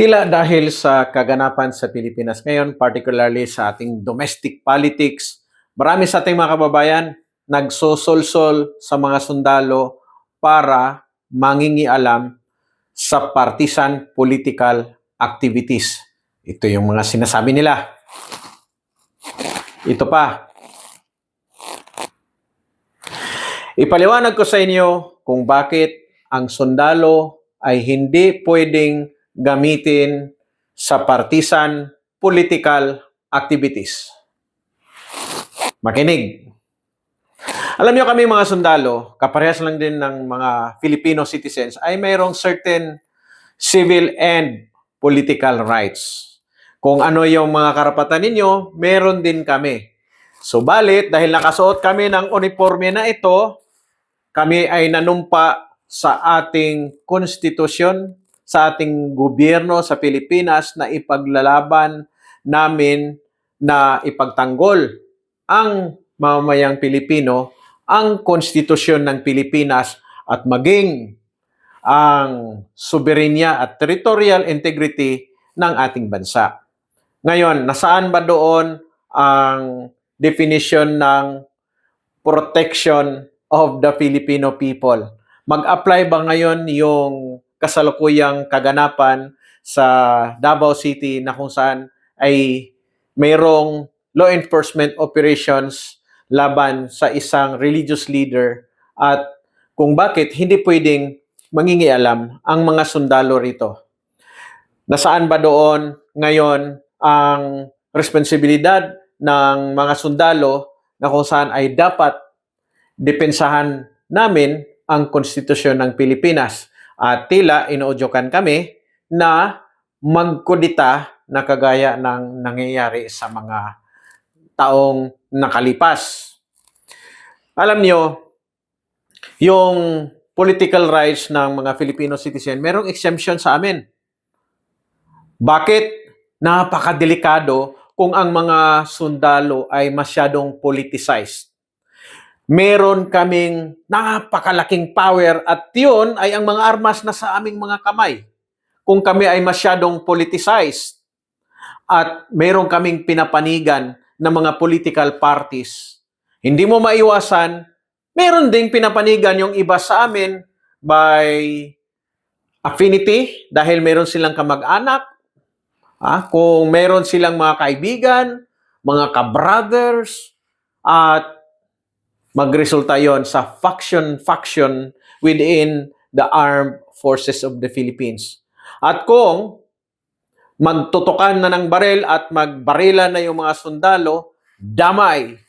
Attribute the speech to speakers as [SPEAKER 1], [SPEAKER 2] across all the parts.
[SPEAKER 1] Tila dahil sa kaganapan sa Pilipinas ngayon, particularly sa ating domestic politics, marami sa ating mga kababayan nagsosolsol sa mga sundalo para mangingialam sa partisan political activities. Ito yung mga sinasabi nila. Ito pa. Ipaliwanag ko sa inyo kung bakit ang sundalo ay hindi pwedeng gamitin sa partisan political activities. Makinig. Alam niyo kami mga sundalo, kaparehas lang din ng mga Filipino citizens, ay mayroong certain civil and political rights. Kung ano yung mga karapatan ninyo, meron din kami. Subalit, dahil nakasuot kami ng uniforme na ito, kami ay nanumpa sa ating konstitusyon, sa ating gobyerno sa Pilipinas na ipaglalaban namin na ipagtanggol ang mamamayang Pilipino ang konstitusyon ng Pilipinas at maging ang soberenya at territorial integrity ng ating bansa. Ngayon, nasaan ba doon ang definition ng protection of the Filipino people? Mag-apply ba ngayon yung kasalukuyang kaganapan sa Davao City na kung saan ay mayroong law enforcement operations laban sa isang religious leader at kung bakit hindi pwedeng mangingialam ang mga sundalo rito. Nasaan ba doon ngayon ang responsibilidad ng mga sundalo na kung saan ay dapat depensahan namin ang konstitusyon ng Pilipinas. At tila inuudyokan kami na magkudita na kagaya ng nangyayari sa mga taong nakalipas. Alam nyo, yung political rights ng mga Filipino citizen, merong exemption sa amin. Bakit? Napakadelikado kung ang mga sundalo ay masyadong politicized. Meron kaming napakalaking power at yun ay ang mga armas na sa aming mga kamay. Kung kami ay masyadong politicized at meron kaming pinapanigan ng mga political parties, hindi mo maiwasan, meron ding pinapanigan yung iba sa amin by affinity dahil meron silang kamag-anak, ah, kung meron silang mga kaibigan, mga kabrothers, at magresulta yon sa faction-faction within the armed forces of the Philippines. At kung magtutukan na ng baril at magbarila na yung mga sundalo, damay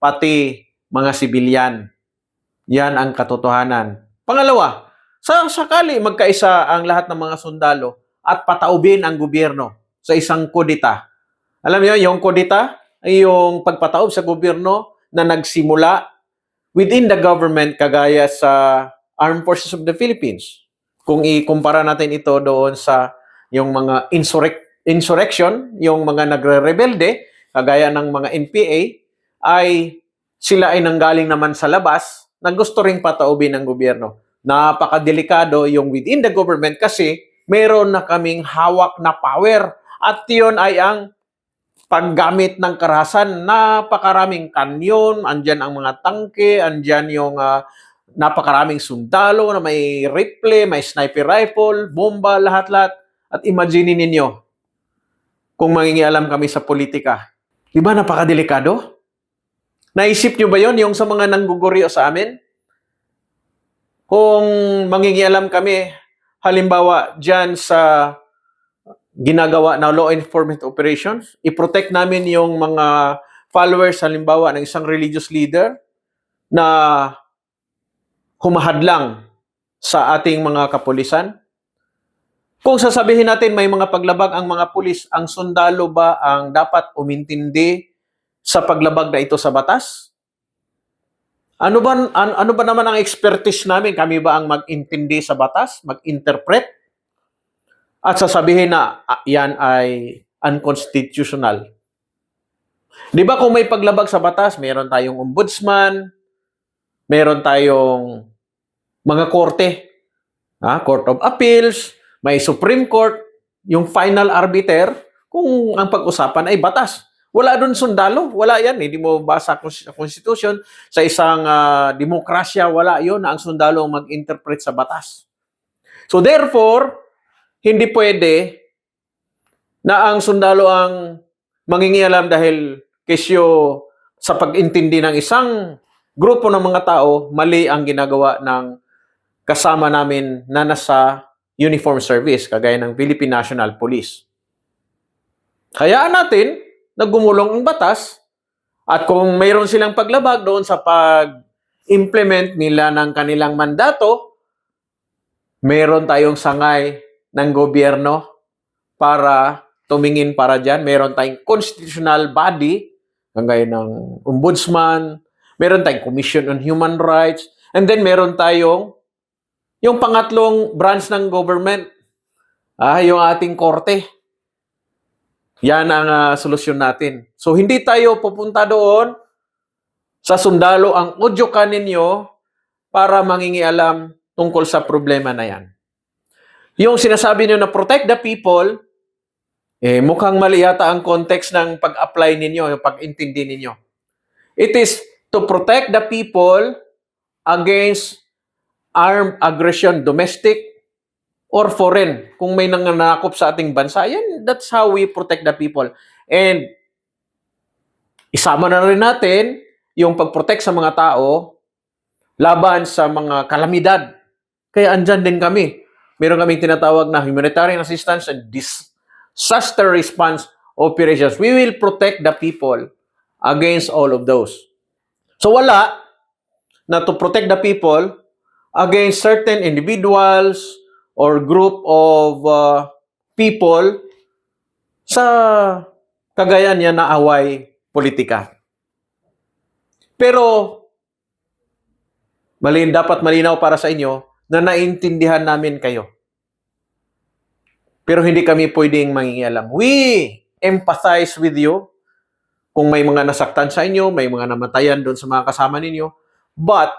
[SPEAKER 1] pati mga sibilyan. Yan ang katotohanan. Pangalawa, sa sakali magkaisa ang lahat ng mga sundalo at pataubin ang gobyerno sa isang kudita. Alam niyo, yung kudita ay yung pagpataob sa gobyerno na nagsimula within the government kagaya sa Armed Forces of the Philippines. Kung ikumpara natin ito doon sa yung mga insurrec- insurrection, yung mga nagre-rebelde, kagaya ng mga NPA, ay sila ay nanggaling naman sa labas na gusto ring pataubin ng gobyerno. Napakadelikado yung within the government kasi meron na kaming hawak na power at yun ay ang paggamit ng karahasan. Napakaraming kanyon, andyan ang mga tangke, andyan yung ah, napakaraming sundalo na may rifle, may sniper rifle, bomba, lahat-lahat. At imagine ninyo, kung mangingialam kami sa politika, di ba napakadelikado? Naisip nyo ba yon yung sa mga nangguguryo sa amin? Kung mangingialam kami, halimbawa dyan sa ginagawa na law enforcement operations, i-protect namin yung mga followers halimbawa ng isang religious leader na humahadlang sa ating mga kapulisan. Kung sasabihin natin may mga paglabag ang mga pulis, ang sundalo ba ang dapat umintindi sa paglabag na ito sa batas? Ano ba an- ano ba naman ang expertise namin? Kami ba ang mag-intindi sa batas, mag-interpret? At sasabihin na ah, yan ay unconstitutional. Di ba kung may paglabag sa batas, meron tayong ombudsman, meron tayong mga korte, ha? Court of Appeals, may Supreme Court, yung final arbiter kung ang pag-usapan ay batas. Wala doon sundalo, wala yan. Hindi mo basa sa Constitution. Sa isang ah, demokrasya, wala yon na ang sundalo ang mag-interpret sa batas. So therefore, hindi pwede na ang sundalo ang mangingialam dahil kesyo sa pag-intindi ng isang grupo ng mga tao, mali ang ginagawa ng kasama namin na nasa uniform service, kagaya ng Philippine National Police. Hayaan natin na gumulong ang batas at kung mayroon silang paglabag doon sa pag-implement nila ng kanilang mandato, meron tayong sangay ng gobyerno para tumingin para dyan. Meron tayong constitutional body, kagaya ng ombudsman, meron tayong Commission on Human Rights, and then meron tayong yung pangatlong branch ng government, ah, yung ating korte. Yan ang ah, solusyon natin. So, hindi tayo pupunta doon sa sundalo ang udyokan ninyo para mangingialam tungkol sa problema na yan. Yung sinasabi niyo na protect the people, eh, mukhang mali yata ang context ng pag-apply ninyo, yung pag-intindi ninyo. It is to protect the people against armed aggression, domestic or foreign. Kung may nanganakop sa ating bansa, yan, that's how we protect the people. And isama na rin natin yung pag-protect sa mga tao laban sa mga kalamidad. Kaya andyan din kami. Meron kaming tinatawag na humanitarian assistance and disaster response operations. We will protect the people against all of those. So wala na to protect the people against certain individuals or group of uh, people sa kagaya niya na away politika. Pero malin dapat malinaw para sa inyo na naintindihan namin kayo. Pero hindi kami pwedeng mangingialam. We empathize with you kung may mga nasaktan sa inyo, may mga namatayan doon sa mga kasama ninyo. But,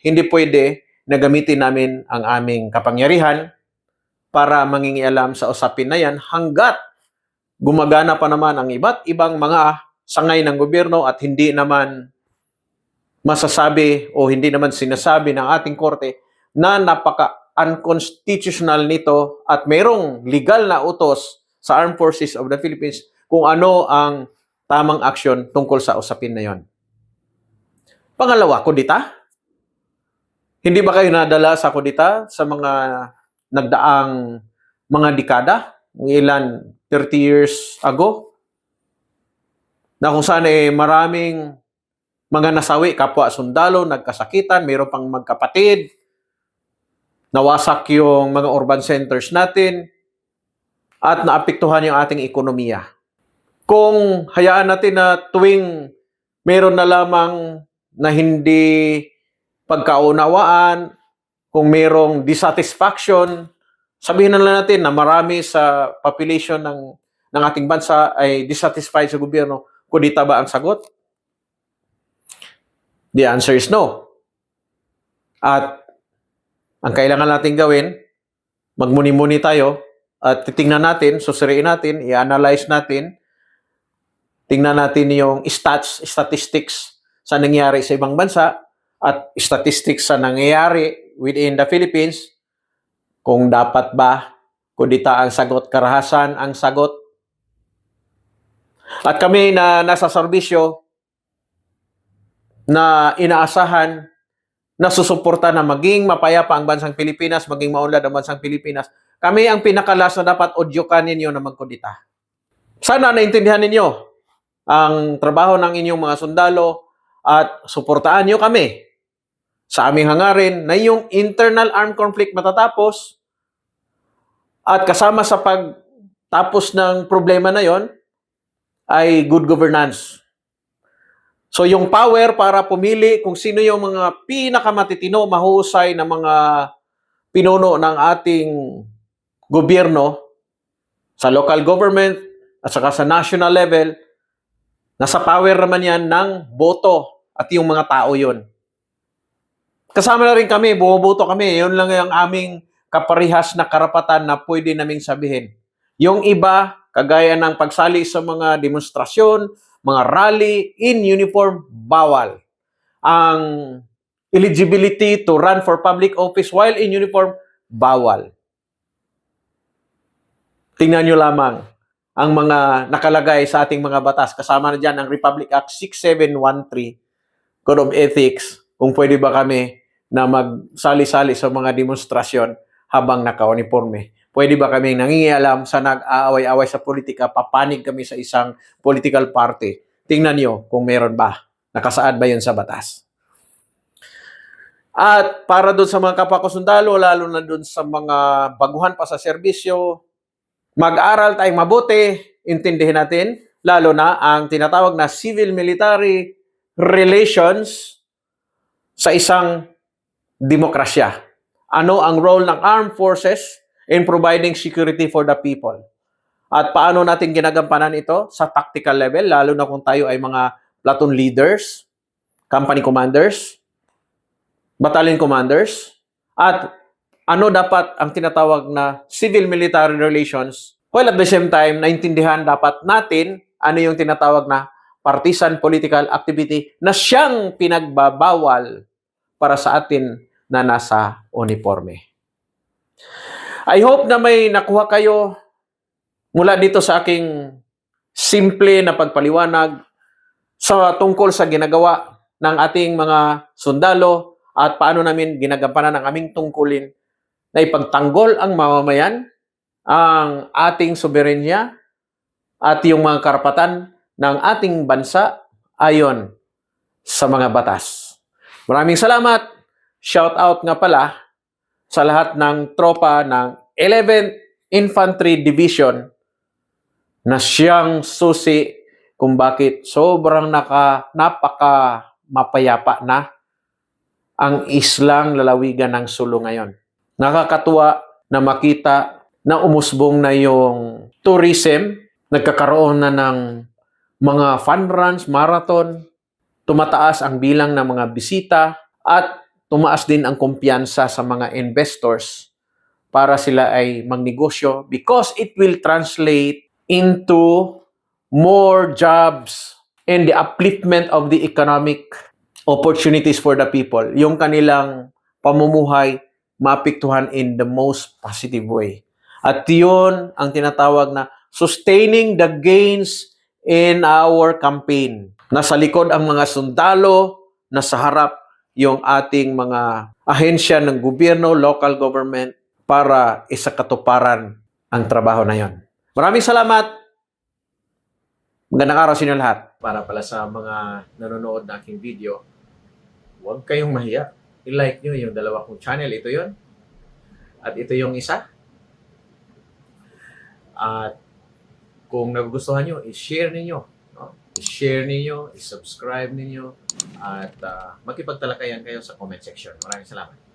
[SPEAKER 1] hindi pwede na gamitin namin ang aming kapangyarihan para mangingialam sa usapin na yan hanggat gumagana pa naman ang iba't ibang mga sangay ng gobyerno at hindi naman masasabi o hindi naman sinasabi ng ating korte na napaka unconstitutional nito at mayroong legal na utos sa Armed Forces of the Philippines kung ano ang tamang aksyon tungkol sa usapin na yon. Pangalawa, kudita. Hindi ba kayo nadala sa kudita sa mga nagdaang mga dekada? Ilan, 30 years ago? Na kung saan eh maraming mga nasawi, kapwa sundalo, nagkasakitan, mayroon pang magkapatid, nawasak yung mga urban centers natin, at naapektuhan yung ating ekonomiya. Kung hayaan natin na tuwing meron na lamang na hindi pagkaunawaan, kung merong dissatisfaction, sabihin na lang natin na marami sa population ng, ng ating bansa ay dissatisfied sa gobyerno, kudita ba ang sagot? The answer is no. At ang kailangan natin gawin, magmuni-muni tayo at titingnan natin, susuriin natin, i-analyze natin, tingnan natin yung stats, statistics sa nangyari sa ibang bansa at statistics sa nangyayari within the Philippines, kung dapat ba kudita ang sagot, karahasan ang sagot. At kami na nasa serbisyo, na inaasahan na na maging mapayapa ang bansang Pilipinas, maging maunlad ang bansang Pilipinas. Kami ang pinakalas na dapat odyukan ninyo na magkudita. Sana naintindihan ninyo ang trabaho ng inyong mga sundalo at suportaan nyo kami sa aming hangarin na yung internal armed conflict matatapos at kasama sa pagtapos ng problema na yon ay good governance. So yung power para pumili kung sino yung mga pinakamatitino, mahusay na mga pinuno ng ating gobyerno sa local government at saka sa national level, nasa power naman yan ng boto at yung mga tao yon. Kasama na rin kami, bumoboto kami. Yun lang yung aming kaparihas na karapatan na pwede naming sabihin. Yung iba, kagaya ng pagsali sa mga demonstrasyon, mga rally in uniform, bawal. Ang eligibility to run for public office while in uniform, bawal. Tingnan nyo lamang ang mga nakalagay sa ating mga batas. Kasama na dyan ang Republic Act 6713, Code of Ethics, kung pwede ba kami na magsali-sali sa mga demonstrasyon habang naka-uniforme. Pwede ba kami nangingialam sa nag-aaway-away sa politika, papanig kami sa isang political party. Tingnan nyo kung meron ba. Nakasaad ba yun sa batas? At para doon sa mga kapwa ko sundalo, lalo na doon sa mga baguhan pa sa serbisyo, mag-aral tayong mabuti, intindihin natin, lalo na ang tinatawag na civil-military relations sa isang demokrasya. Ano ang role ng armed forces in providing security for the people? At paano natin ginagampanan ito sa tactical level, lalo na kung tayo ay mga platoon leaders, company commanders, battalion commanders, at ano dapat ang tinatawag na civil-military relations, while at the same time, naintindihan dapat natin ano yung tinatawag na partisan political activity na siyang pinagbabawal para sa atin na nasa uniforme. I hope na may nakuha kayo mula dito sa aking simple na pagpaliwanag sa tungkol sa ginagawa ng ating mga sundalo at paano namin ginagampanan ang aming tungkulin na ipagtanggol ang mamamayan, ang ating soberenya at yung mga karapatan ng ating bansa ayon sa mga batas. Maraming salamat. Shout out nga pala sa lahat ng tropa ng 11th Infantry Division na siyang susi kung bakit sobrang naka, napaka mapayapa na ang islang lalawigan ng Sulu ngayon. Nakakatuwa na makita na umusbong na yung tourism, nagkakaroon na ng mga fun runs, marathon, tumataas ang bilang ng mga bisita at tumaas din ang kumpiyansa sa mga investors para sila ay magnegosyo because it will translate into more jobs and the upliftment of the economic opportunities for the people. Yung kanilang pamumuhay maapektuhan in the most positive way. At yun ang tinatawag na sustaining the gains in our campaign. Nasa likod ang mga sundalo, nasa harap yung ating mga ahensya ng gobyerno, local government, para isakatuparan ang trabaho na yon. Maraming salamat. Magandang araw sa inyo lahat. Para pala sa mga nanonood na aking video, huwag kayong mahiya. I-like nyo yung dalawa kong channel. Ito yon At ito yung isa. At kung nagugustuhan nyo, i-share ninyo. No? I-share ninyo, i-subscribe ninyo, at uh, makipagtalakayan kayo sa comment section. Maraming salamat.